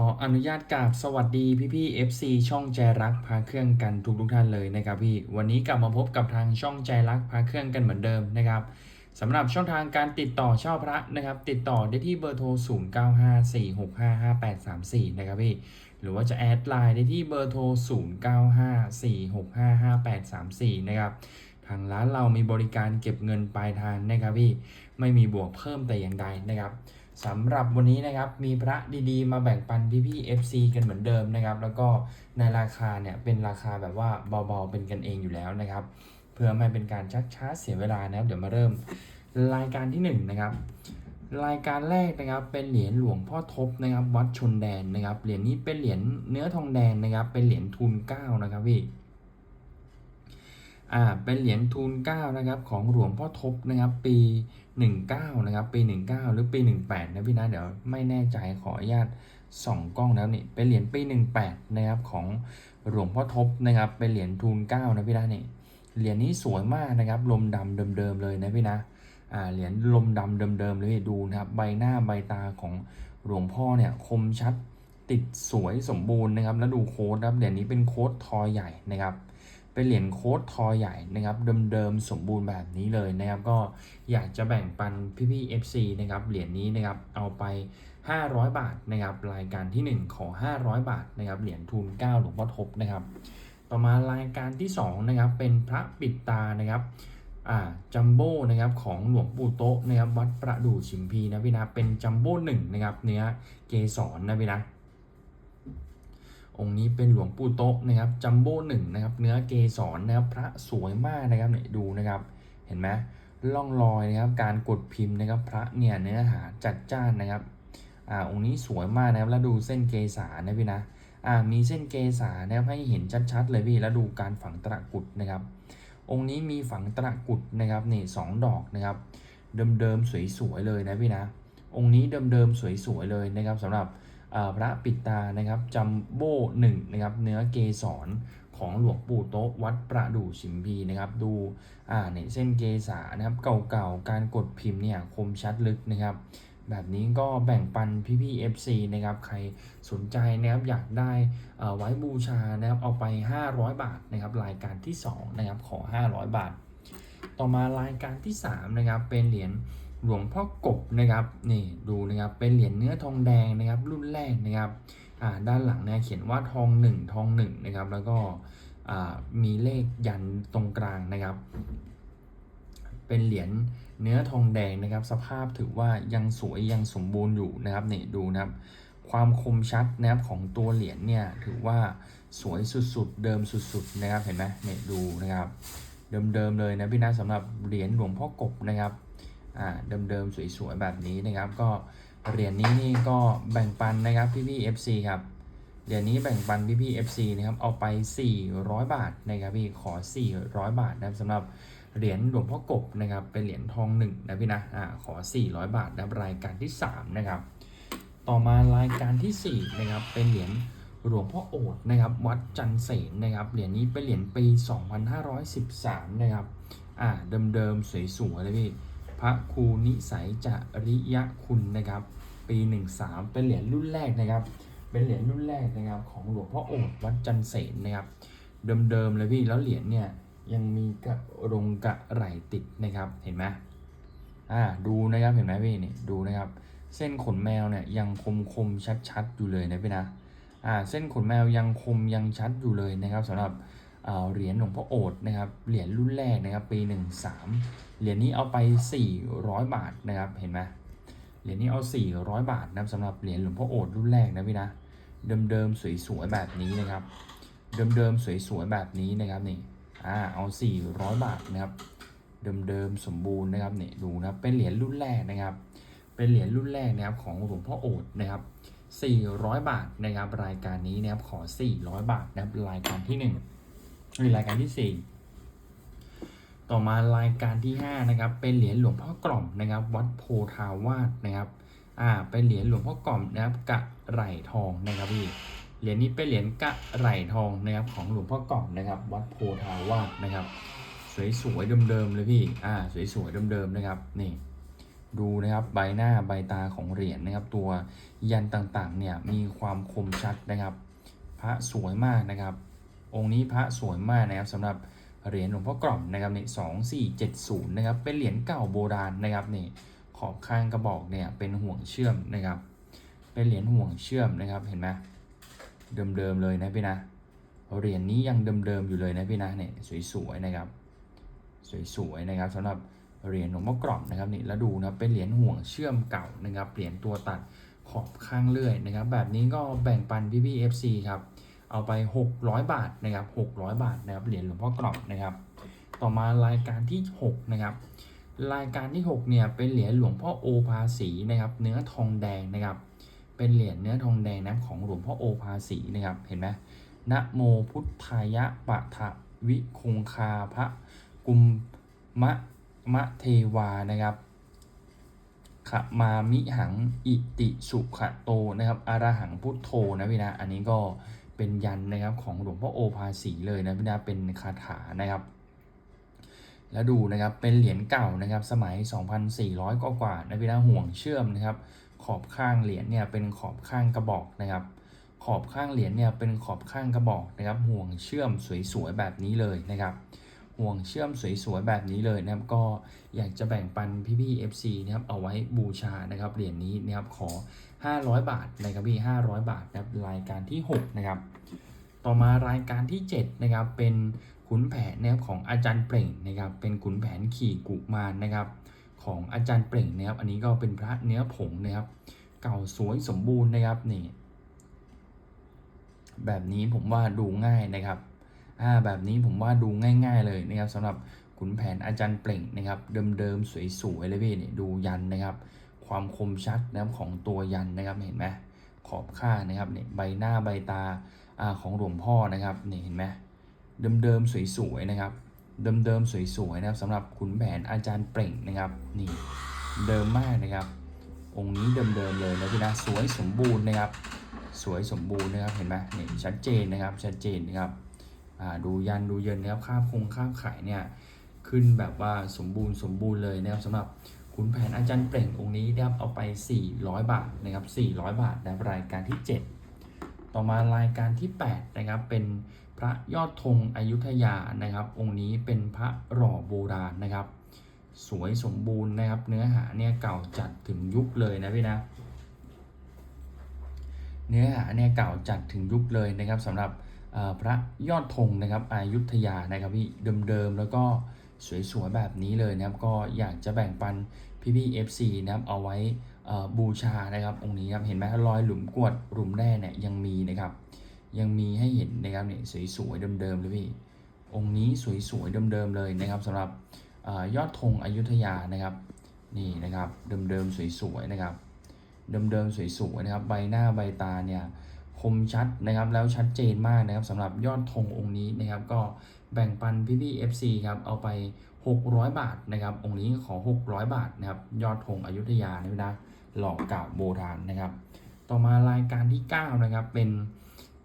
ขออนุญาตกราบสวัสดีพี่พี่ๆ FC ช่องใจรักพาเครื่องกันทุกทุกท่านเลยนะครับพี่วันนี้กลับมาพบกับทางช่องใจรักพาเครื่องกันเหมือนเดิมนะครับสำหรับช่องทางการติดต่อเช่าพระนะครับ ติดต่อได้ที่เบอร์โทร 0954655834 นะครับพี่หรือว่าจะแอดไลน์ได้ที่เบอร์โทร 0954655834 นะครับทางร้านเรามีบริการเก็บเงินปลายทางนะครับพี่ไม่มีบวกเพิ่มแต่อย่างใดนะครับ สำหรับวันนี้นะครับมีพระดีๆ มาแบ่งปันพี่ๆ FC กันเหมือนเดิมนะครับ แล้วก็ในราคาเนี่ยเป็นราคาแบบว่าเบาๆเป็นกันเองอยู่แล้วนะครับ เพื่อไม่เป็นการชักช้าเสียเวลานะครับ เดี๋ยวมาเริ่มรายการที่หนึ่งนะครับรายการแรกนะครับเป็นเหรียญหลวงพ่อทบนะครับ วัดชนแดนนะครับเหรียญนี้เป็นเหรียญเนื้อทองแดงนะครับ เป็นเหรียญทูลเก้านะครับพี่ อ่าเป็นเหรียญทูลเก้านะครับของหลวงพ่อทบนะครับปี 19นะครับปี 19 หรือปี 18 นะพี่นะเดี๋ยวไม่แน่ใจขออนุญาตส่องกล้องแล้วนี่เป็นเหรียญปี 18นะครับของหลวงพ่อทบนะครับเป็นเหรียญทูลเก้านะพี่นะนี่เหรียญนี้สวยมากนะครับลมดำเดิมๆเลยนะพี่นะอ่าเหรียญลมดำเดิมๆเลยดูนะครับใบหน้าใบตาของหลวงพ่อเนี่ยคมชัดติดสวยสมบูรณ์นะครับแล้วดูโค้ดครับเหรียญนี้เป็นโค้ดทอใหญ่นะครับ เป็นเหรียญโค้ดทอใหญ่นะครับเดิมๆสมบูรณ์แบบนี้เลยนะครับ ก็อยากจะแบ่งปันพี่ๆ FC นะครับเหรียญนี้นะครับเอาไป 500 บาทนะครับ รายการที่ 1 ขอ 500 บาทนะครับเหรียญทูล9หลวงพ่อทบนะครับ ต่อมารายการที่2นะครับเป็นพระปิดตานะครับอ่าจัมโบ้นะครับของหลวงปู่โต๊ะนะครับวัดประดู่ชิมพีนะพี่นะเป็นจัมโบ้หนึ่งนะครับเนื้อเกสรนะพี่นะ องค์นี้เป็นหลวงปู่โต๊ะนะครับจัมโบ้หนึ่งนะครับ เนื้อเกสรนะครับพระสวยมากนะครับเนี่ยดูนะครับ เห็นไหมล่องรอยนะครับ การกดพิมพ์นะครับ พระเนี่ยเนื้อหาจัดจ้านนะครับอ่าองค์นี้สวยมากนะครับ แล้วดูเส้นเกสานะพี่นะอ่ามีเส้นเกสานะครับให้เห็นชัดๆเลยพี่แล้วดูการฝังตะกุดนะครับ องค์นี้มีฝังตะกุดนะครับนี่สองดอกนะครับ เดิมๆสวยๆเลยนะพี่นะ องค์นี้เดิมๆสวยๆเลยนะครับสำหรับ พระปิดตานะครับจัมโบ้หนึ่งนะครับเนื้อเกสรของหลวงปู่โต๊ะวัดประดู่ชิมพีนะครับ ดูอ่าเนี่ยเส้นเกสานะครับเก่าๆการกดพิมพ์เนี่ยคมชัดลึกนะครับ แบบนี้ก็แบ่งปันพี่ๆ FC นะครับใครสนใจนะครับอยากได้ไว้บูชานะครับเอาไป 500 บาทนะครับรายการที่2นะครับขอ 500 บาท ต่อมารายการที่3นะครับเป็นเหรียญ หลวงพ่อกบนะครับนี่ดูนะครับเป็นเหรียญเนื้อทองแดงนะครับ รุ่นแรกนะครับอ่าด้านหลังเนี่ยเขียนว่าทองหนึ่งทองหนึ่งนะครับ แล้วก็อ่ามีเลขยันตรงกลางนะครับ เป็นเหรียญเนื้อทองแดงนะครับ สภาพถือว่ายังสวยยังสมบูรณ์อยู่นะครับนี่ดูนะครับ ความคมชัดนะครับของตัวเหรียญเนี่ยถือว่าสวยสุดๆ เดิมสุดๆนะครับเห็นไหมเนี่ยดูนะครับ เดิมๆเลยนะพี่นะสำหรับเหรียญหลวงพ่อกบนะครับ เดิมๆสวยๆแบบนี้นะครับ ก็เหรียญนี้นี่ก็แบ่งปันนะครับพี่ๆ FC ครับเหรียญนี้แบ่งปันพี่ๆ FC นะครับเอาไป 400 บาทนะครับพี่ขอ 400 บาทนะครับสำหรับเหรียญหลวงพ่อกบนะครับเป็นเหรียญทองหนึ่งนะพี่นะอ่าขอ 400 บาทนะครับรายการที่ 3 นะครับ ต่อมารายการทีสี่4 นะครับ เป็นเหรียญหลวงพ่อโอษฐ์นะครับ วัดจันเสนนะครับเหรียญนี้เป็นเหรียญปี 2513 นะครับอ่าเดิมๆสวยๆเลยพี่ พระครูนิสัยจริยคุณนะครับ ปี 13 เป็นเหรียญรุ่นแรกนะครับ เป็นเหรียญรุ่นแรกนะครับ ของหลวงพ่อโอษวัดจันเสนนะครับ เดิมๆเลยพี่แล้วเหรียญเนี่ยยังมีกระรงกระไหลติดนะครับเห็นไหมอ่าดูนะครับเห็นไหมพี่นี่ดูนะครับ เส้นขนแมวเนี่ยยังคมคมชัดชัดๆอยู่เลยนะพี่นะอ่าเส้นขนแมวยังคมยังชัดอยู่เลยนะครับสำหรับ เหรียญหลวงพ่อโอษฐ์นะครับ เหรียญรุ่นแรกนะครับ ปี 13 เหรียญนี้เอาไป 400 บาทนะครับ เห็นไหมเหรียญนี้เอา 400 บาทนะครับสำหรับเหรียญหลวงพ่อโอษฐ์รุ่นแรกนะพี่นะ เดิมๆสวยๆแบบนี้นะครับ เดิมๆสวยๆแบบนี้นะครับนี่ อ่า เอา 400 บาทนะครับ เดิมๆสมบูรณ์นะครับนี่ดูนะ เป็นเหรียญรุ่นแรกนะครับ เป็นเหรียญรุ่นแรกนะครับของหลวงพ่อโอษฐ์นะครับ400 บาทนะครับ รายการนี้นะครับขอ 400 บาทนะครับรายการที่ 1 นี่รายการที่ 4 ต่อมารายการที่ 5 นะครับ เป็นเหรียญหลวงพ่อกล่อมนะครับ วัดโพธาวาสนะครับ อ่า เป็นเหรียญหลวงพ่อกล่อมนะครับ กะไหลทองนะครับพี่ เหรียญนี้เป็นเหรียญกะไหลทองนะครับของหลวงพ่อกล่อมนะครับ วัดโพธาวาสนะครับ สวยๆเดิมๆเลยพี่ อ่า สวยๆเดิมๆนะครับ นี่ดูนะครับใบหน้าใบตาของเหรียญนะครับ ตัวยันต่างๆเนี่ยมีความคมชัดนะครับ พระสวยมากนะครับ องค์นี้พระสวยมากนะครับสำหรับเหรียญหลวงพ่อกล่อมนะครับนี่สองสี่เจ็ดศูนย์นะครับเป็นเหรียญเก่าโบราณนะครับนี่ขอบข้างกระบอกเนี่ยเป็นห่วงเชื่อมนะครับ เป็นเหรียญห่วงเชื่อมนะครับเห็นไหมเดิมๆเลยนะพี่นะเหรียญนี้ยังเดิมๆอยู่เลยนะพี่นะเนี่ยสวยๆนะครับสวยๆนะครับสำหรับเหรียญหลวงพ่อกล่อมนะครับนี่แล้วดูนะเป็นเหรียญห่วงเชื่อมเก่านะครับเหรียญตัวตัดขอบข้างเลื่อยนะครับ แบบนี้ก็แบ่งปันพี่พี่ๆ FC ครับ เอาไป 600 บาทนะครับ600 บาทนะครับเหรียญหลวงพ่อกรอบนะครับ ต่อมารายการที่ 6 นะครับ รายการที่ 6 เนี่ยเป็นเหรียญหลวงพ่อโอภาสีนะครับ เนื้อทองแดงนะครับ เป็นเหรียญเนื้อทองแดงนะของหลวงพ่อโอภาสีนะครับเห็นไหมนะโมพุทธายะปะทะวิคงคาพระกุมมะมะเทวานะครับขมามิหังอิติสุขะโตนะครับอารหังพุทโธนะพี่นะ อันนี้ก็ เป็นยันนะครับของหลวงพ่อโอภาสีเลยนะพี่นะเป็นคาถานะครับ แล้วดูนะครับเป็นเหรียญเก่านะครับสมัย 2,400 กว่ากว่านะพี่นะห่วงเชื่อมนะครับ ขอบข้างเหรียญเนี่ยเป็นขอบข้างกระบอกนะครับ ขอบข้างเหรียญเนี่ยเป็นขอบข้างกระบอกนะครับ ห่วงเชื่อมสวยๆแบบนี้เลยนะครับห่วงเชื่อมสวยๆแบบนี้เลยนะครับ ก็อยากจะแบ่งปันพี่ๆ FC นะครับเอาไว้บูชานะครับเหรียญนี้นะครับขอ 500 บาทนะครับพี่500 บาทนะครับรายการที่ 6 นะครับ ต่อมารายการที่ 7 นะครับ เป็นขุนแผนนะครับของอาจารย์เปล่งนะครับ เป็นขุนแผนขี่กุมารนะครับของอาจารย์เปล่งนะครับ อันนี้ก็เป็นพระเนื้อผงนะครับ เก่าสวยสมบูรณ์นะครับนี่ แบบนี้ผมว่าดูง่ายนะครับอ่าแบบนี้ผมว่าดูง่าย ๆ เลยนะครับสำหรับขุนแผนอาจารย์เปล่งนะครับ เดิมๆสวยๆเลยพี่เนี่ยดูยันนะครับ ความคมชัดนะครับของตัวยันนะครับเห็นไหมขอบข้านะครับเนี่ยใบหน้าใบตาอของหลวงพ่อนะครับนี่เห็นไหมเดิมๆสวยๆนะครับเดิมๆสวยๆนะครับสำหรับขุนแผนอาจารย์เปล่งนะครับนี่เดิมมากนะครับ องค์นี้เดิมๆเลยนะพี่นะสวยสมบูรณ์นะครับ สวยสมบูรณ์นะครับเห็นไหมเนี่ยชัดเจนนะครับชัดเจนนะครับดูยันดูเยินนะครับคาบคงคาบไข่เนี่ยขึ้นแบบว่าสมบูรณ์สมบูรณ์เลยนะครับสำหรับ ขุนแผนอาจารย์เปล่งองค์นี้นะครับเอาไป 400 บาทนะครับ400 บาทในรายการที่ 7 ต่อมารายการที่8นะครับเป็นพระยอดธงอยุธยานะครับ องค์นี้เป็นพระหล่อโบราณนะครับ สวยสมบูรณ์นะครับ เนื้อหาเนี่ยเก่าจัดถึงยุคเลยนะพี่นะเนื้อหาเนี่ยเก่าจัดถึงยุคเลยนะครับสำหรับพระยอดธงนะครับอายุทยานะครับพี่เดิมๆแล้วก็ สวยๆแบบนี้เลยนะครับก็อยากจะแบ่งปันพี่ๆ FC นะครับเอาไว้บูชานะครับองค์นี้ครับเห็นไหมรอยหลุมกวดหลุมแร่เนี่ยยังมีนะครับ ยังมีให้เห็นนะครับเนี่ยสวยๆเดิมๆเลยพี่องค์นี้สวยๆเดิมๆเลยนะครับสำหรับอยอดธงอยุธยานะครับนี่นะครับเดิมๆสวยๆนะครับเดิมๆสวยๆนะครับใบหน้าใบตาเนี่ยคมชัดนะครับแล้วชัดเจนมากนะครับสำหรับยอดธงองค์นี้นะครับก็ แบ่งปันพี่พี่ FC ครับเอาไป 600 บาทนะครับ องค์นี้ขอ 600 บาทนะครับ ยอดธงอยุธยานะพี่นะหล่อเก่าโบราณนะครับ ต่อมารายการที่ 9 นะครับ เป็น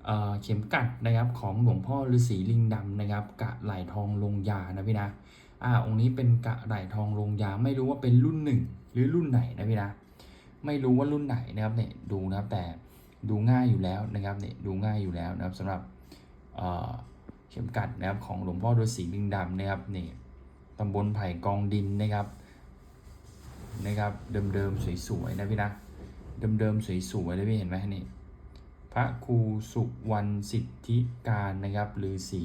เเข็มกัดนะครับของหลวงพ่อฤาษีลิงดำนะครับ กะไหลทองลงยานะพี่นะอ่าองค์นี้เป็นกะไหลทองลงยาไม่รู้ว่าเป็นรุ่นหนึ่งหรือรุ่นไหนนะพี่นะไม่รู้ว่ารุ่นไหนนะครับเนี่ยดูนะครับแต่ดูง่ายอยู่แล้วนะครับเนี่ยดูง่ายอยู่แล้วนะครับสำหรับ เข็มกัดนะครับของหลวงพ่อฤาษีลิงดำนะครับนี่ตำบลไผ่กองดินนะครับนะครับเดิมๆสวยๆนะพี่นะเดิมๆสวยๆเลยพี่เห็นไหมนี่พระครูสุวรรณสิทธิการนะครับหรือสี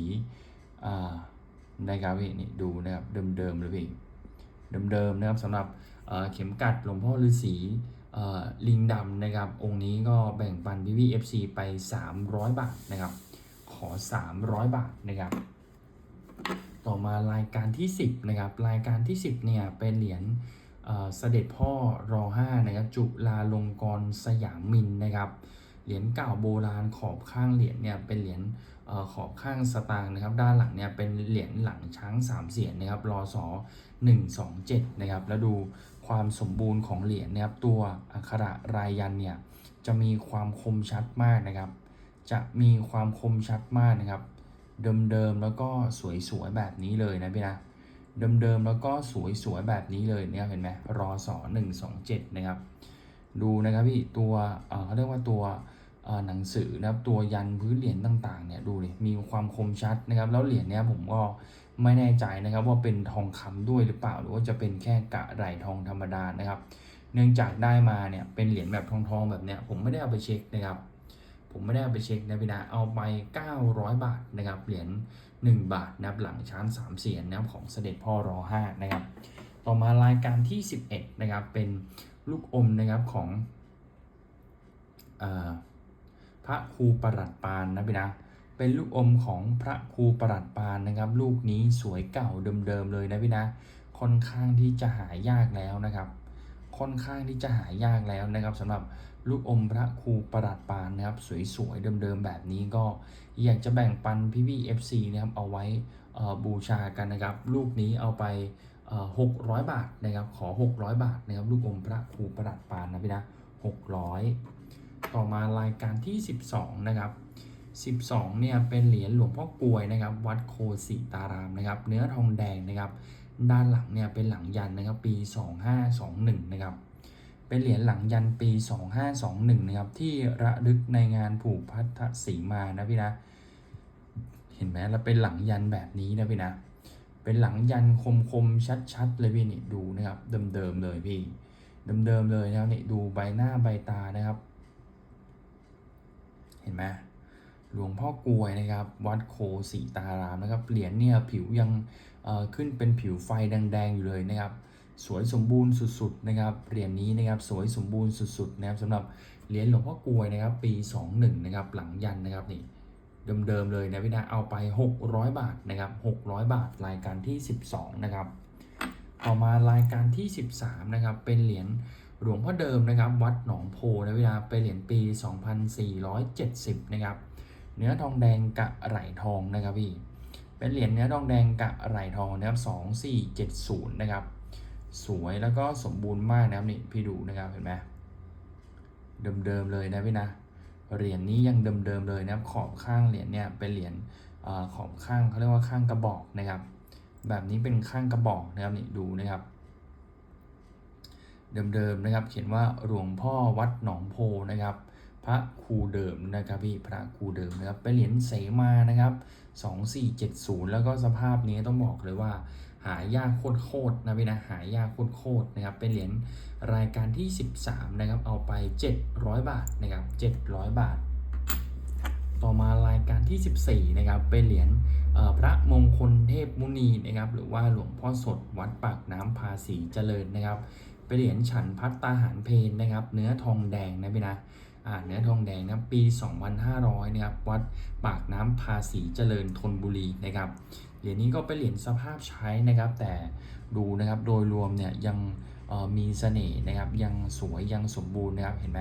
อ่านะครับพี่นี่ดูนะครับเดิมๆเลยพี่เดิมๆนะครับสำหรับเข็มกัดหลวงพ่อฤาษีลิงดำนะครับ องค์นี้ก็แบ่งปันพี่พี่ FC ไป 300 บาทนะครับ ขอ 300 บาทนะครับ ต่อมารายการที่ 10นะครับรายการที่ 10เนี่ยเป็นเหรียญเสด็จพ่อรอ5นะครับจุฬาลงกรณ์สยามมินนะครับเหรียญเก่าโบราณขอบข้างเหรียญเนี่ยเป็นเหรียญขอบข้างสตางค์นะครับ ด้านหลังเนี่ยเป็นเหรียญหลังช้างสามเสียนนะครับรอสอ127นะครับแล้วดูความสมบูรณ์ของเหรียญนะครับตัวอักขระรายยันเนี่ยจะมีความคมชัดมากนะครับ จะมีความคมชัดมากนะครับ เดิมๆแล้วก็สวยๆแบบนี้เลยนะพี่นะเดิมๆแล้วก็สวยๆแบบนี้เลยเนะครับเห็นไหมรอสอหนึ่งสองเจ็ดนะครับดูนะครับพี่ตัวเขาเรียกว่าตัวหนังสือนะครับตัวยันพื้นเหรียญต่างๆเนี่ยดูดิมีความคมชัดนะครับ แล้วเหรียญเนี้ยผมก็ไม่แน่ใจนะครับว่าเป็นทองคำด้วยหรือเปล่า หรือว่าจะเป็นแค่กะไหลทองธรรมดานะครับ เนื่องจากได้มาเนี่ยเป็นเหรียญแบบทองๆแบบเนี้ยผมไม่ได้เอาไปเช็คนะครับ ผมไม่ได้เอาไปเช็คนะพี่นะเอาไป 900 บาทนะครับเหรียญ1 บาทนะครับหลังช้าน3เสียนนะครับของเสด็จพ่อรอ5นะครับต่อมารายการที่ 11นะครับเป็นลูกอมนะครับของอพระครูประหลัดปานนะพี่นะเป็นลูกอมของพระครูประหลัดปานนะครับ ลูกนี้สวยเก่าเดิมๆเลยนะพี่นะค่อนข้างที่จะหายากแล้วนะครับ ค่อนข้างที่จะหายากแล้วนะครับสำหรับ ลูกอมพระครูประหลัดปานนะครับ สวยๆ เดิมๆ แบบนี้ก็อยากจะแบ่งปันพี่พี่ FC นะครับ เอาไว้บูชากันนะครับ ลูกนี้เอาไปหกร้อยบาทนะครับ ขอ 600 บาทนะครับ ลูกอมพระครูประดับปานนะพี่นะ 600 ต่อมารายการที่ 12 นะครับ 12 เนี่ยเป็นเหรียญหลวงพ่อกลวยนะครับ วัดโคสิตารามนะครับ เนื้อทองแดงนะครับ ด้านหลังเนี่ยเป็นหลังยันนะครับ ปี 2521 นะครับ เป็นเหรียญหลังยันปี 2521 นะครับ ที่ระลึกในงานผูกพัทธสีมานะพี่นะ เห็นไหมแล้วเป็นหลังยันแบบนี้นะพี่นะ เป็นหลังยันคมๆชัดๆ เลยพี่นี่ดูนะครับ เดิมๆเลยพี่ เดิมๆเลยนะครับนี่ดูใบหน้าใบตานะครับ เห็นไหมหลวงพ่อกวยนะครับ วัดโคสีตารามนะครับ เหรียญเนี่ยผิวยังขึ้นเป็นผิวไฟแดงๆอยู่เลยนะครับ สวยสมบูรณ์สุดๆนะครับเหรียญนี้นะครับสวยสมบูรณ์สุดๆนะครับสำหรับเหรียญหลวงพ่อกลวยนะครับปี 21นะครับหลังยันนะครับนี่เดิมๆเลยนะพี่นะเอาไป 600 บาทนะครับ600 บาทรายการที่ 12นะครับต่อมารายการที่ 13นะครับเป็นเหรียญหลวงพ่อเดิมนะครับวัดหนองโพนะพี่นะเป็นเหรียญปี 2470นะครับเนื้อทองแดงกะไหลทองนะครับพี่เป็นเหรียญเนื้อทองแดงกะไหลทองนะครับ2470นะครับ สวยแล้วก็สมบูรณ์มากนะครับนี่พี่ดูนะครับเห็นไหมเดิมๆเลยนะพี่นะเหรียญนี้ยังเดิมๆเลยนะครับขอบข้างเหรียญเนี่ยเป็นเหรียญขอบข้างเขาเรียกว่าข้างกระบอกนะครับ แบบนี้เป็นข้างกระบอกนะครับนี่ดูนะครับ เดิมๆนะครับ เขียนว่าหลวงพ่อวัดหนองโพนะครับ พระครูเดิมนะครับพี่พระครูเดิมนะครับเป็นเหรียญเสมานะครับ 2470 แล้วก็สภาพนี้ต้องบอกเลยว่า หายากโคตรๆนะพี่นะหายากโคตรๆนะครับ เป็นเหรียญรายการที่ 13 นะครับ เอาไป 700 บาทนะครับ 700 บาท ต่อมารายการที่ 14 นะครับ เป็นเหรียญพระมงคลเทพมุนีนะครับ หรือว่าหลวงพ่อสดวัดปากน้ำภาษีเจริญนะครับ เป็นเหรียญฉันพัตตาหารเพนนะครับ เนื้อทองแดงนะพี่นะ อ่าเนื้อทองแดงนะครับปี 2500นะครับวัดปากน้ำภาษีเจริญธนบุรีนะครับเหรียญนี้ก็เป็นเหรียญสภาพใช้นะครับ แต่ดูนะครับโดยรวมเนี่ยยังมีเสน่ห์นะครับ ยังสวยยังสมบูรณ์นะครับเห็นไหม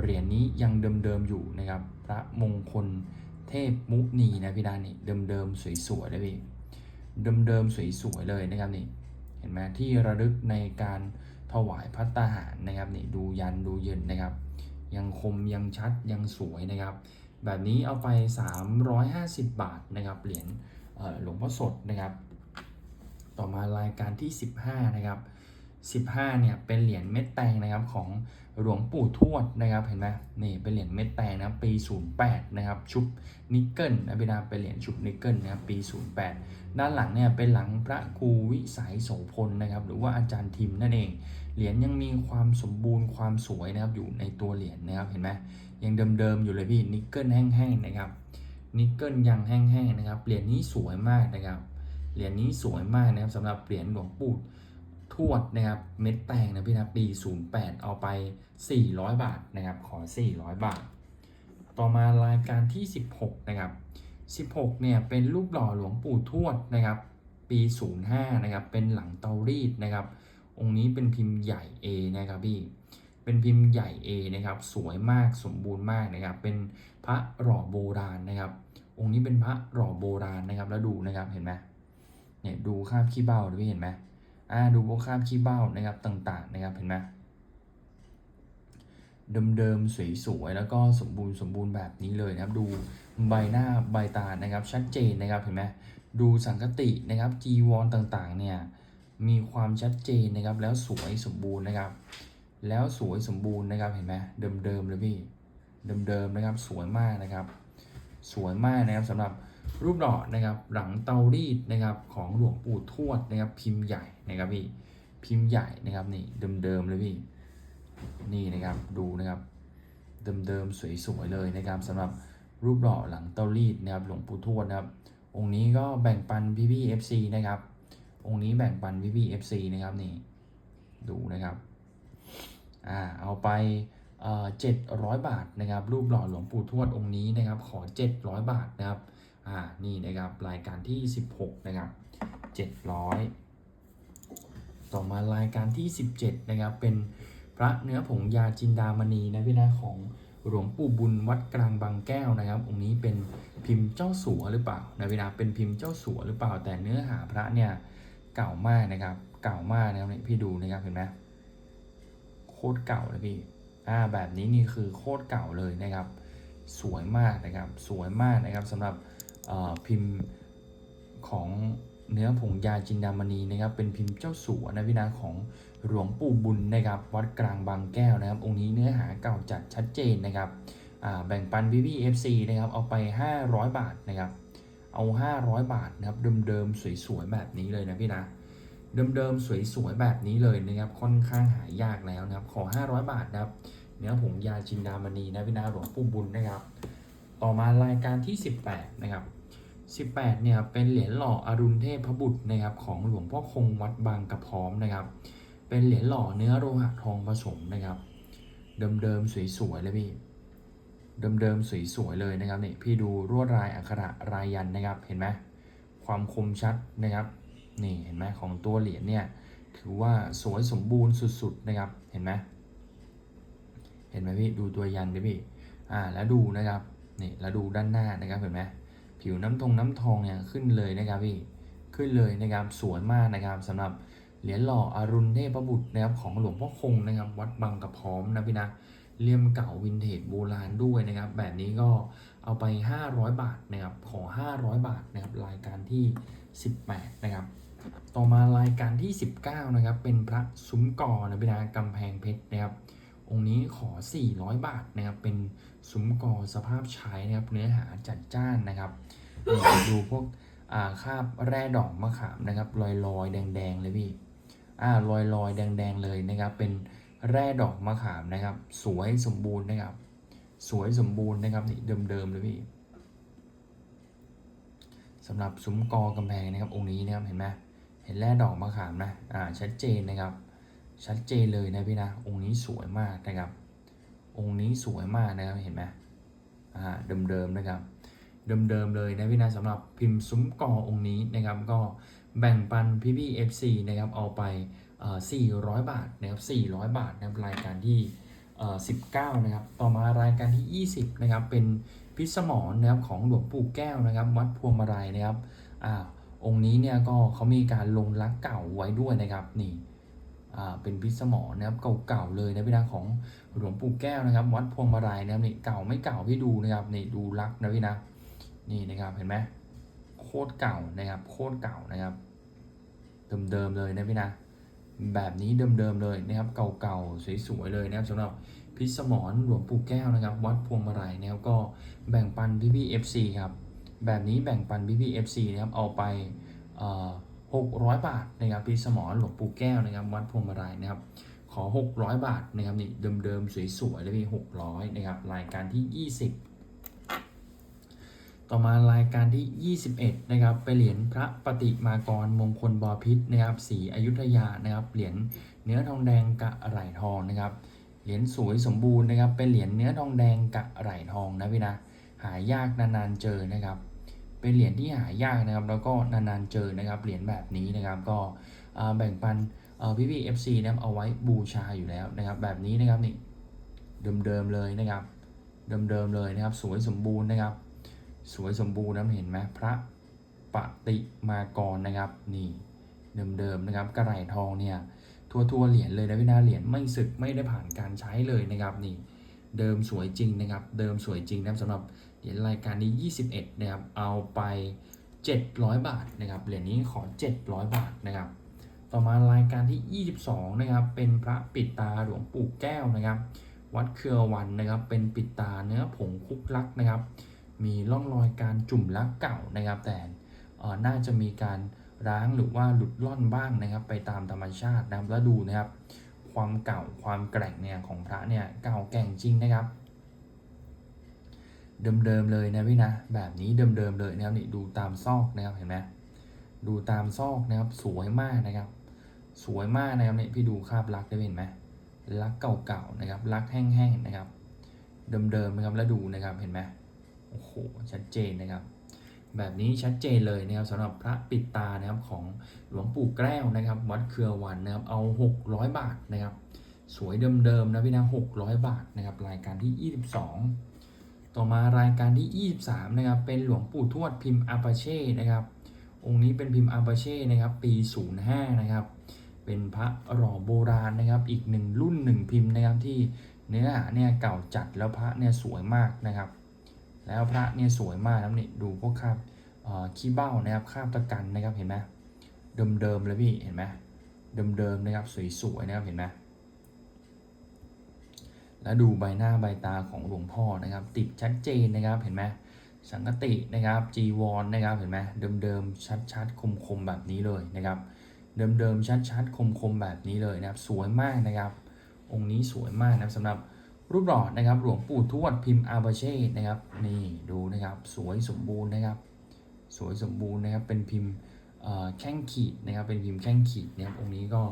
เหรียญนี้ยังเดิมๆอยู่นะครับ พระมงคลเทพมุนีนะพี่ดานี่เดิมๆสวยๆเลยพี่เดิมๆสวยๆเลยนะครับนี่เห็นไหมที่ระลึกในการถวายพัตตาหารนะครับนี่ดูยันดูเย็นนะครับ ยังคมยังชัดยังสวยนะครับ แบบนี้เอาไป 350 บาทนะครับเหรียญหลวงพ่อสดนะครับ ต่อมารายการที่ 15 นะครับ 15 เนี่ยเป็นเหรียญเม็ดแตงนะครับของหลวงปู่ทวดนะครับเห็นไหมนี่เป็นเหรียญเม็ดแตงนะครับปี 08 นะครับชุบนิกเกิลนะพี่นาเป็นเหรียญชุบนิกเกิลนะครับปี 08 ด้านหลังเนี่ยเป็นหลังพระครูวิสัยโสพลนะครับหรือว่าอาจารย์ทิมนั่นเอง เหรียญยังมีความสมบูรณ์ความสวยนะครับอยู่ในตัวเหรียญนะครับเห็นไหมยังเดิมๆอยู่เลยพี่นิกเกิลแห้งๆนะครับนิกเกิลยังแห้งๆนะครับเหรียญนี้สวยมากนะครับเหรียญนี้สวยมากนะครับสำหรับเหรียญหลวงปู่ทวดนะครับเม็ดแตงนะพี่นะปี 08 เอาไป 400 บาทนะครับขอ 400 บาท ต่อมารายการที่ 16 นะครับ 16 เนี่ยเป็นรูปหล่อหลวงปู่ทวดนะครับปี 05 นะครับเป็นหลังเตารีดนะครับ องค์นี้เป็นพิมพ์ใหญ่ A นะครับพี่ เป็นพิมพ์ใหญ่ A นะครับ สวยมากสมบูรณ์มากนะครับ เป็นพระหล่อโบราณนะครับ องค์นี้เป็นพระหล่อโบราณนะครับ แล้วดูนะครับเห็นไหมเนี่ยดูคราบขี้เบ้าดูเห็นไหมอ่าดูพวกคราบขี้เบ้านะครับต่างๆนะครับเห็นไหมเดิมๆสวยๆแล้วก็สมบูรณ์สมบูรณ์แบบนี้เลยนะครับ ดูใบหน้าใบตานะครับ ชัดเจนนะครับเห็นไหมดูสังคตินะครับจีวรต่างๆเนี่ย มีความชัดเจนนะครับ แล้วสวยสมบูรณ์นะครับ แล้วสวยสมบูรณ์นะครับเห็นไหมเดิมๆเลยพี่เดิมๆนะครับ สวยมากนะครับ สวยมากนะครับสำหรับรูปหล่อนะครับหลังเตารีดนะครับของหลวงปู่ทวดนะครับ พิมพ์ใหญ่นะครับพี่พิมพ์ใหญ่นะครับนี่เดิมๆเลยพี่นี่นะครับดูนะครับ เดิมๆสวยๆเลยนะครับสำหรับรูปหล่อหลังเตารีดนะครับหลวงปู่ทวดนะครับ องค์นี้ก็แบ่งปันพี่พี่ FC นะครับ องค์นี้แบ่งปันพี่พี่ FC นะครับนี่ดูนะครับอ่าเอาไปเจ็ดร้อยบาทนะครับ รูปหล่อหลวงปู่ทวดองค์นี้นะครับ ขอ 700 บาทนะครับอ่านี่นะครับรายการที่ 16 นะครับ 700 ต่อมารายการที่ 17 นะครับ เป็นพระเนื้อผงยาจินดามณีนะพี่นะของหลวงปู่บุญวัดกลางบางแก้วนะครับ องค์นี้เป็นพิมพ์เจ้าสัวหรือเปล่านะพี่นะเป็นพิมพ์เจ้าสัวหรือเปล่าแต่เนื้อหาพระเนี่ย เก่ามากนะครับ เก่ามากนะครับนี่พี่ดูนะครับเห็นไหมโคตรเก่าเลยพี่อ่าแบบนี้นี่คือโคตรเก่าเลยนะครับ สวยมากนะครับสวยมากนะครับสำหรับพิมพ์ของเนื้อผงยาจินดามณีนะครับ เป็นพิมพ์เจ้าสัวนะพี่นะของหลวงปู่บุญนะครับ วัดกลางบางแก้วนะครับ องค์นี้เนื้อหาเก่าจัดชัดเจนนะครับแบ่งปันพี่พี่เอฟซีนะครับเอาไป 500 บาทนะครับ เอา 500 บาทนะครับเดิมๆสวยๆแบบนี้เลยนะพี่นะเดิมๆสวยๆแบบนี้เลยนะครับค่อนข้างหายากแล้วนะครับขอ 500 บาทนะครับเนื้อผงยาจินดามณีนะพี่นาหลวงปู่บุญนะครับ ต่อมารายการที่ 18 นะครับ 18 เนี่ยเป็นเหรียญหล่ออรุณเทพบุตรนะครับของหลวงพ่อคงวัดบางกระพร้อมนะครับ เป็นเหรียญหล่อเนื้อโลหะทองผสมนะครับ เดิมๆสวยๆเลยพี่ เดิมๆสวยๆเลยนะครับนี่พี่ดูรวดลายอักขระรายยันนะครับเห็นไหมความคมชัดนะครับนี่เห็นไหมของตัวเหรียญเนี่ยถือว่าสวยสมบูรณ์สุดๆนะครับเห็นไหมเห็นไหมพี่ดูตัวยันดิพี่อ่าแล้วดูนะครับนี่แล้วดูด้านหน้านะครับเห็นไหมผิวน้ำทองน้ำทองเนี่ยขึ้นเลยนะครับพี่ขึ้นเลยนะครับสวยมากนะครับสำหรับเหรียญหล่ออรุณเทพบุตรนะครับของหลวงพ่อคงนะครับ วัดบางกระพร้อมนะพี่นะ เลี่ยมเก่าวินเทจโบราณด้วยนะครับ แบบนี้ก็เอาไป 500 บาทนะครับ ขอ 500 บาทนะครับ รายการที่ 18 นะครับ ต่อมารายการที่ 19 นะครับ เป็นพระซุ้มกอนะพี่นะกำแพงเพชรนะครับ องค์นี้ขอ 400 บาทนะครับ เป็นซุ้มกอสภาพใช้นะครับ เนื้อหาจัดจ้านนะครับ ดูพวกอ่าคาบแร่ดอกมะขามนะครับ ลอยลอยๆแดงแดงๆ เลยพี่ อ่าลอยลอยๆแดงแดงๆ เลยนะครับ เป็น แร่ดอกมะขามนะครับ สวยสมบูรณ์นะครับ สวยสมบูรณ์นะครับนี่เดิมๆเลยพี่สำหรับซุ้มกอกำแพงนะครับ องค์นี้นะครับเห็นไหมเห็นแร่ดอกมะขามนะอ่าชัดเจนนะครับ ชัดเจนเลยนะพี่นะองค์นี้สวยมากนะครับ องค์นี้สวยมากนะครับเห็นไหมอ่าเดิมๆนะครับเดิมๆเลยนะพี่นะสำหรับพิมพ์ซุ้มกอองค์นี้นะครับ ก็แบ่งปันพี่พี่ FC นะครับเอาไป 400 บาทนะครับ400 บาทนะครับรายการที่ 19 นะครับ ต่อมารายการที่ 20 นะครับ เป็นพิสมรนะครับของหลวงปู่แก้วนะครับ วัดพวงมาลัยนะครับอ่าองค์นี้เนี่ยก็เขามีการลงรักเก่าไว้ด้วยนะครับนี่อ่าเป็นพิษสมอนะครับเก่าๆเลยนะพี่นะของหลวงปู่แก้วนะครับ วัดพวงมาลัยนะครับนี่เก่าไม่เก่าพี่ดูนะครับนี่ดูรักนะพี่นะนี่นะครับเห็นไหมโคตรเก่านะครับโคตรเก่านะครับเดิมๆเลยนะพี่นะ แบบนี้เดิมๆเลยนะครับ เก่าๆสวยๆเลยนะครับสำหรับพิสมรหลวงปู่แก้วนะครับ วัดพวงมาลัยนะครับก็แบ่งปันพี่พี่ FC ครับแบบนี้แบ่งปันพี่พี่ FC นะครับเอาไปเอ่อ600บาทนะครับพี่สมรหลวงปู่แก้วนะครับ วัดพวงมาลัยนะครับ ขอ 600 บาทนะครับนี่เดิมๆสวยๆเลยพี่600นะครับรายการที่ 20 ต่อมารายการที่ 21 นะครับไปเหรียญพระปฏิมากรมงคลบอพิษนะครับสีอยุธยานะครับเหรียญเนื้อทองแดงกะไหลทองนะครับเหรียญสวยสมบูรณ์นะครับ เป็นเหรียญเนื้อทองแดงกะไหลทองนะพี่นะหายากนานๆเจอนะครับ เป็นเหรียญที่หายากนะครับ แล้วก็นานๆเจอนะครับเหรียญแบบนี้นะครับก็แบ่งปันพี่พี่เอฟซีนะครับเอาไว้บูชาอยู่แล้วนะครับ แบบนี้นะครับนี่เดิมๆเลยนะครับ เดิมๆเลยนะครับ สวยสมบูรณ์นะครับ สวยสมบูรณ์นะเห็นไหมพระปฏิมากรนะครับนี่เดิมๆนะครับกระไหลทองเนี่ยทัวทัวๆเหรียญเลยนะพี่นาเหรียญไม่สึกไม่ได้ผ่านการใช้เลยนะครับนี่เดิมสวยจริงนะครับ เดิมสวยจริงนะสำหรับเหรียญรายการนี้ 21 นะครับ เอาไป 700 บาทนะครับเหรียญนี้ขอ 700 บาทนะครับ ต่อมารายการที่ 22 นะครับ เป็นพระปิดตาหลวงปู่แก้วนะครับ วัดเครือวันนะครับ เป็นปิดตาเนื้อผงคุกลักนะครับ มีร่องรอยการจุ่มลักเก่านะครับ แต่เออน่าจะมีการร้างหรือว่าหลุดล่อนบ้างนะครับ ไปตามธรรมชาตินะครับแล้วดูนะครับ ความเก่าความแกร่งเนี่ยของพระเนี่ยเก่าแก่งจริงนะครับ เดิมๆเลยนะพี่นะแบบนี้เดิมๆเลยนะครับนี่ดูตามซอกนะครับเห็นไหมดูตามซอกนะครับสวยมากนะครับ สวยมากนะครับเนี่ยพี่ดูคราบลักได้เห็นไหมลักเก่าๆนะครับลักแห้งๆนะครับ เดิมๆนะครับแล้วดูนะครับเห็นไหม โอ้โหชัดเจนนะครับ แบบนี้ชัดเจนเลยนะครับสำหรับพระปิดตานะครับของหลวงปู่แก้วนะครับวัดเครือวันนะครับเอา 600 บาทนะครับ สวยเดิมๆนะพี่นะ600 บาทนะครับรายการที่ 22 ต่อมารายการที่ 23นะครับเป็นหลวงปู่ทวดพิมพ์อาปาเช่นะครับองค์นี้เป็นพิมพ์อาปาเช่นะครับปี 05 นะครับเป็นพระหล่อโบราณนะครับ อีกหนึ่งรุ่นหนึ่งพิมพ์นะครับที่เนื้อหาเนี่ยเก่าจัดแล้วพระเนี่ยสวยมากนะครับ แล้วพระเนี่ยสวยมากนะนี่ดูพวกคราบขี้เบ้านะครับคราบตะกันนะครับเห็นไหมเดิมๆเลยพี่เห็นไหมเดิมๆนะครับสวยๆนะครับเห็นไหมแล้วดูใบหน้าใบตาของหลวงพ่อนะครับ ติดชัดเจนนะครับเห็นไหมสังกตินะครับจีวรนะครับเห็นไหมเดิมๆชัดๆคมๆแบบนี้เลยนะครับเดิมๆชัดๆคมๆแบบนี้เลยนะครับ สวยมากนะครับ องค์นี้สวยมากนะสำหรับ รูปหล่อนะครับหลวงปู่ทวดพิมพ์อาบาเช่นะครับนี่ดูนะครับสวยสมบูรณ์นะครับ สวยสมบูรณ์นะครับเป็นพิมพ์แข้งขีดนะครับเป็นพิมพ์แข้งขีดนะครับองค์นี้ก็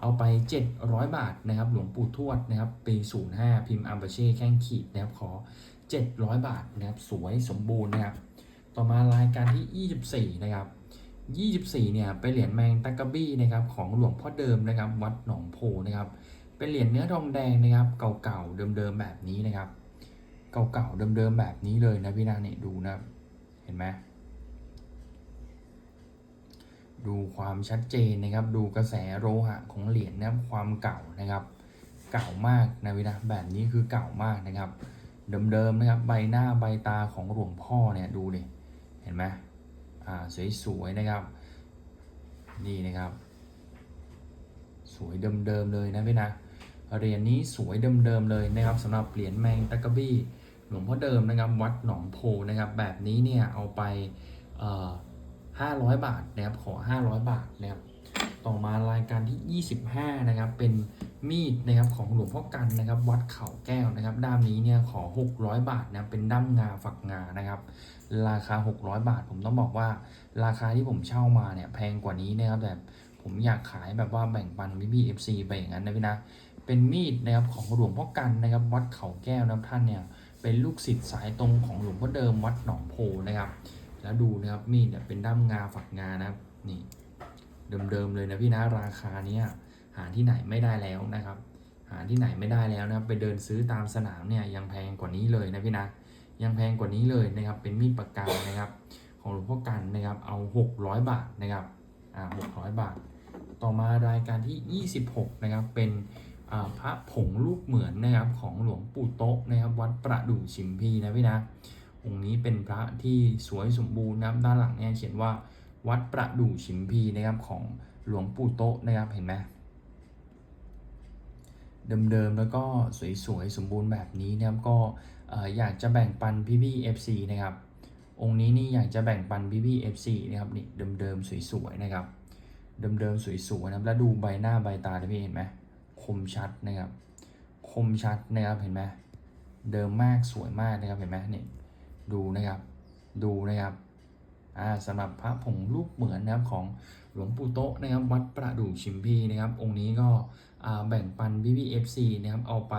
เอาไป 700 บาทนะครับหลวงปู่ทวดนะครับปี05พิมพ์อาบาเช่แข้งขีดนะครับขอ 700 บาทนะครับสวยสมบูรณ์นะครับต่อมารายการที่ 24 นะครับ 24 เนี่ยเป็นเหรียญแมงตะกะบี้นะครับของหลวงพ่อเดิมนะครับวัดหนองโพนะครับ เป็นเหรียญเนื้อทองแดงนะครับ เก่าๆเดิมๆแบบนี้นะครับ เก่าๆเดิมๆแบบนี้เลยนะพี่นาเนี่ยดูนะเห็นไหมดูความชัดเจนนะครับ ดูกระแสโลหะของเหรียญนะครับความเก่านะครับ เก่ามากนะพี่นะแบบนี้คือเก่ามากนะครับ เดิมๆนะครับใบหน้าใบตาของหลวงพ่อเนี่ยดูดิเห็นไหมอ่าสวยๆนะครับนี่นะครับ สวยเดิมๆเลยนะพี่นะ เหรียญนี้สวยเดิมๆเลยนะครับสำหรับเหรียญแมงตะกบี้ หลวงพ่อเดิมนะครับวัดหนองโพนะครับแบบนี้เนี่ยเอาไปเอ่อ500บาทนะครับขอ 500 บาทนะครับต่อมารายการที่ 25นะครับเป็นมีดนะครับของหลวงพ่อกันนะครับวัดเขาแก้วนะครับด้ามนี้เนี่ยขอ 600 บาทนะเป็นด้ามงาฝักงานะครับราคา 600 บาท ผมต้องบอกว่าราคาที่ผมเช่ามาเนี่ยแพงกว่านี้นะครับแต่ผมอยากขายแบบว่าแบ่งปันพี่พี่เอฟซีไปอย่างนั้นนะพี่นะ เป็นมีดนะครับของหลวงพ่อกันนะครับวัดเขาแก้วนะครับท่านเนี่ยเป็นลูกศิษย์สายตรงของหลวงพ่อเดิมวัดหนองโพนะครับ แล้วดูนะครับมีดเนี่ยเป็นด้ามงาฝักงานะครับนี่เดิมๆเลยนะพี่นะราคาเนี้ยหาที่ไหนไม่ได้แล้วนะครับ หาที่ไหนไม่ได้แล้วนะครับ ไปเดินซื้อตามสนามเนี่ยยังแพงกว่านี้เลยนะพี่นะยังแพงกว่านี้เลยนะครับ เป็นมีดปากกานะครับ ของหลวงพ่อกันนะครับเอา 600 บาทนะครับอ่า600 บาท ต่อมารายการที่ 26 นะครับเป็น พระผงรูปเหมือนนะครับของหลวงปู่โต๊ะนะครับวัดประดู่ชิมพีนะพี่นะองค์นี้เป็นพระที่สวยสมบูรณ์นะครับด้านหลังเนี่ยเขียนว่าวัดประดู่ชิมพีนะครับของหลวงปู่โต๊ะนะครับเห็นไหมเดิมๆแล้วก็สวยๆสมบูรณ์แบบนี้นะครับก็เอ่อยากจะแบ่งปันพี่พี่ FC นะครับ องค์นี้นี่อยากจะแบ่งปันพี่พี่ FC นะครับนี่เดิมๆสวยๆนะครับเดิมๆสวยๆนะครับแล้วดูใบหน้าใบตาได้พี่เห็นไหม คมชัดนะครับ คมชัดนะครับเห็นไหมเดิมมากสวยมากนะครับเห็นไหมนี่ดูนะครับดูนะครับอ่าสำหรับพระผงรูปเหมือนนะครับของหลวงปู่โต๊ะนะครับวัดประดู่ชิมพีนะครับ องค์นี้ก็อ่าแบ่งปันพี่พี่เอฟซีนะครับเอาไป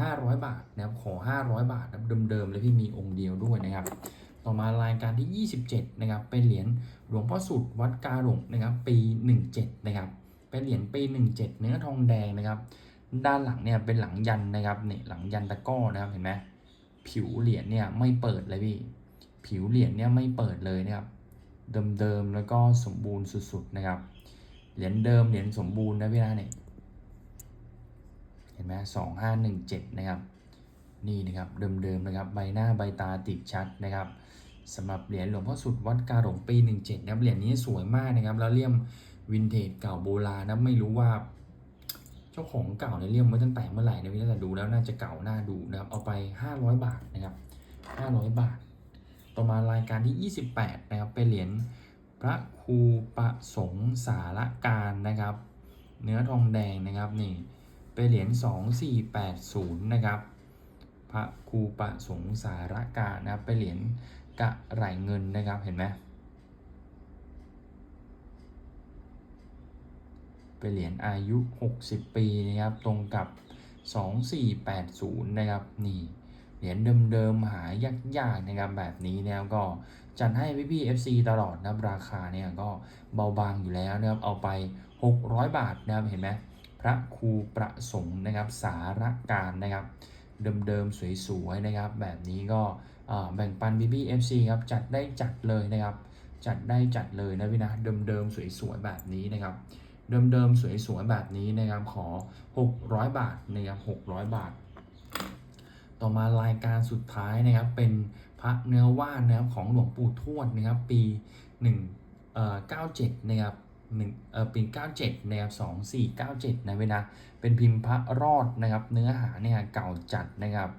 ห้าร้อยบาทนะครับขอ 500 บาทนะเดิมๆเลยพี่มีองค์เดียวด้วยนะครับ ต่อมารายการที่ 27 นะครับ เป็นเหรียญหลวงพ่อสุดวัดกาหลงนะครับ ปี 17 นะครับ เป็นเหรียญปี 17 เนื้อทองแดงนะครับ ด้านหลังเนี่ยเป็นหลังยันนะครับเนี่ยหลังยันตะก้อนะครับเห็นไหมผิวเหรียญเนี่ยไม่เปิดเลยพี่ ผิวเหรียญเนี่ยไม่เปิดเลยนะครับ เดิมๆแล้วก็สมบูรณ์สุดๆนะครับ เหรียญเดิมเหรียญสมบูรณ์นะพี่นะเนี่ยเห็นไหมสองห้าหนึ่งเจ็ดนะครับนี่นะครับเดิมๆนะครับใบหน้าใบตาติดชัดนะครับสำหรับเหรียญหลวงพ่อสุดวัดกาหลงปี 17นะครับเหรียญนี้สวยมากนะครับแล้วเลี่ยม วินเทจเก่าโบราณนะไม่รู้ว่า เจ้าของเก่าเนี่ยเลี่ยมไว้ตั้งแต่เมื่อไหร่นะพี่แต่ดูแล้วน่าจะเก่าน่าดูนะครับ เอาไป 500 บาทนะครับ 500 บาท ต่อมารายการที่ 28 นะครับเป็นเหรียญพระครูประสงค์สารการนะครับ เนื้อทองแดงนะครับนี่เป็นเหรียญ2480 นะครับ พระครูประสงค์สารการนะครับเป็นเหรียญกระไหลเงินนะครับเห็นไหม เป็นเหรียญอายุ 60 ปีนะครับ ตรงกับ 2480 นะครับ นี่เหรียญเดิมๆหายากๆนะครับแบบนี้นะครับก็จัดให้พี่ๆ FC ตลอดนะรราคาเนี่ยก็เบาบางอยู่แล้วนะครับเอาไป 600 บาทนะครับเห็นไหมพระครูประสงค์นะครับสารการนะครับเดิมๆสวยๆนะครับ แบบนี้ก็แบ่งปันพี่ๆ FC ครับจัดได้จัดเลยนะครับ จัดได้จัดเลยนะพี่นะเดิมๆสวยๆแบบนี้นะครับ เดิมๆ สวยๆ แบบนี้นะครับขอ 600 บาทนะครับ600 บาท ต่อมารายการสุดท้ายนะครับเป็นพระเนื้อว่านนะครับของหลวงปู่ทวดนะครับปี1เอ่อ97นะครับ1เอ่อปี97นะครับ2497นะเว้ยนะเป็นพิมพ์พระรอดนะครับเนื้อหาเนี่ยเก่าจัดนะครับ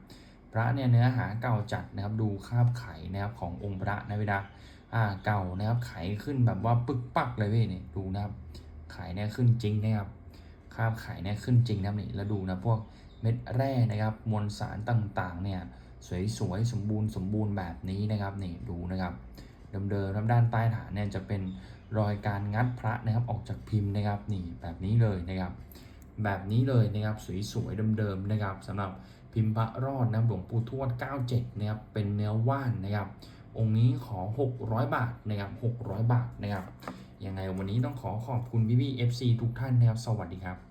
พระเนี่ยเนื้อหาเก่าจัดนะครับดูคาบไขนะครับขององค์พระนะเวลาอ่าเก่านะครับไขขึ้นแบบว่าปึกปักเลยเว้ยเนี่ยดูนะครับ ไขเนี่ยขึ้นจริงนะครับคาบไขเนี่ยขึ้นจริงนะนี่แล้วดูนะพวกเม็ดแร่นะครับมวลสารต่างๆเนี่ยสวยๆสมบูรณ์สมบูรณ์แบบนี้นะครับนี่ดูนะครับเดิมๆครับด้านใต้ฐานเนี่ยจะเป็นรอยการงัดพระนะครับออกจากพิมพ์นะครับนี่แบบนี้เลยนะครับ แบบนี้เลยนะครับสวยๆเดิมๆนะครับสำหรับพิมพ์พระรอดนะหลวงปู่ทวด 97นะครับเป็นเนื้อว่านนะครับ องค์นี้ขอ 600 บาทนะครับ600 บาทนะครับ ยังไงวันนี้ต้องขอขอบคุณพี่ๆ FC ทุกท่านนะครับ สวัสดีครับ